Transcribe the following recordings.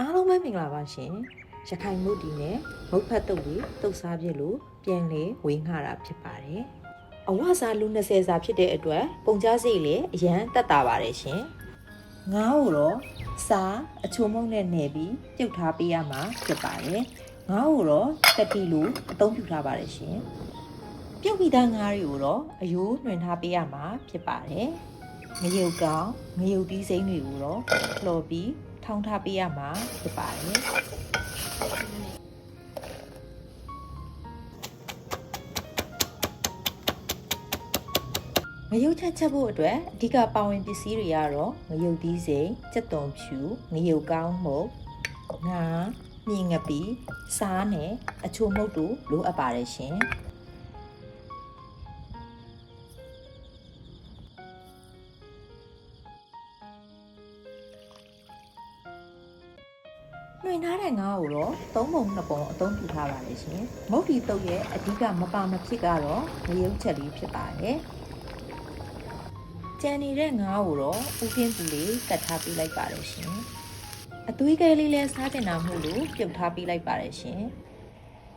အားလုံးပဲမင်္ဂလာပါရှင်ရခိုင်မုတ်တီနဲ့မုတ်ဖတ်တုပ်လေးတုတ်စားပြစ်လို့ပြန်လေဝေငှတာဖြစ်ပါတယ်အဝစားလူ20စာဖြစ်တဲ့အတွက်ပုံကြားစိတ်လည်းအရန်တက်တာပါတယ်ရှင်ငါ့ကိုတော့စားအချိုမုံနဲ့နယ်ပြီးပြုတ်ထားပေးရမှာဖြစ်ပါတယ်ငါ့ကိုတော့တက်တီလို့အသုံးပြုထားပါတယ်ရှင်ပြုတ်ပြီးသားငါးတွေကိုတော့အယိုးနှွင်ထားပေးရမှာဖြစ်ပါတယ်ငရုတ်ကောင်ငရုတ်တီးစိမ့်တွေကိုတော့လှော်ပြီး ထောင်းထားပေးရမှာဖြစ်ပါတယ်ငရုတ်ချက်ချက်ဖို့အတွက်အဓိကပါဝင်ပစ္စည်းတွေကတော့ငရုတ်သီးစိမ်စက်သွန်ဖြူငရုတ်ကောင်းမုတ်ငါမြင်ငပီစားနဲ့အချိုမုတ်တို့လိုအပ်ပါတယ်ရှင် နှွင်ထားတဲ့ငါးကိုတော့သုံးပုံနှစ်ပုံအသုံးပြုထားပါတယ်ရှင်မုတ်ဒီတုပ်ရဲ့အဓိကမပါမဖြစ်ကတော့ငရုတ်ချက်လေးဖြစ်ပါတယ်ကြံနေတဲ့ငါးကိုတော့ဥကင်းပူလေးကတ်ထားပေးလိုက်ပါတယ်ရှင်အသွေးကလေးလေးစားတင်တာမို့လို့ပြုတ်ထားပေးလိုက်ပါတယ်ရှင်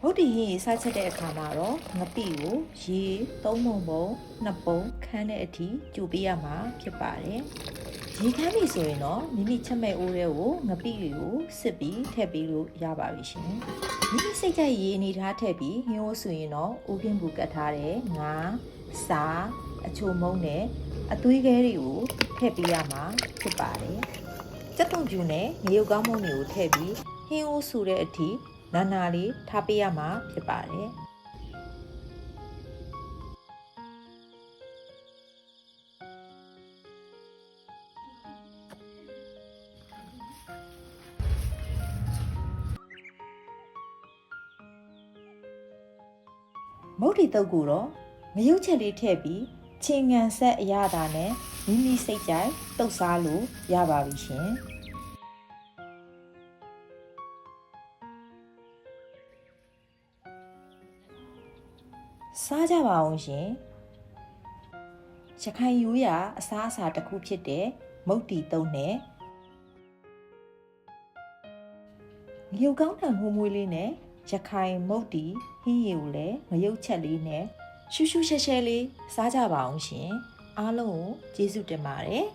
မုတ်ဒီဟင်းရေစားချက်တဲ့အခါမှာတော့ငပိကိုရေသုံးပုံပုံနှစ်ပုံခန်းတဲ့အထိကြိုပေးရမှာဖြစ်ပါတယ် ရေခမ်းပြီဆိုရင်တော့မိမိချက်မဲ့အိုးတွေကိုငပိတွေကိုစစ်ပြီးထည့်ပေးလို့ရပါပြီရှင်မိမိစိတ်ကြိုက်ရေအနေထားထည့်ပြီးဟင်းအိုးဆိုရင်တော့ဥကင်းပူကတ်ထားတဲ့ငါးစားအချိုမုံနဲ့အသွေးခဲတွေကိုထည့်ပေးရမှာဖြစ်ပါတယ်။စက်တုံပြူနဲ့ငရုတ်ကောင်းမုံတွေကိုထည့်ပြီးဟင်းအိုးဆူတဲ့အထိနာနာလေးထားပေးရမှာဖြစ်ပါတယ်။ မုတ်တီတုပ်ကိုတော့ငရုတ်ချက်လေးထည့်ပြီးချင်းငံဆက်အရသာနဲ့မိမိစိတ်ကြိုက်တုပ်စားလို့ရပါပြီရှင်စားကြပါအောင်ရှင်ရခိုင်ရိုးရာအစားအစာတစ်ခုဖြစ်တဲ့မုတ်တီတုပ်နဲ့ငရုတ်ကောင်းတံမှုမွေးလေးနဲ့ ရခိုင်မုတ်တီဟင်းရည်ကိုလည်းငရုတ်ချက်လေးနဲ့ရှူးရှူးရှဲရှဲလေးစားကြပါအောင်ရှင်အားလုံးကိုကျေးဇူးတင်ပါတယ်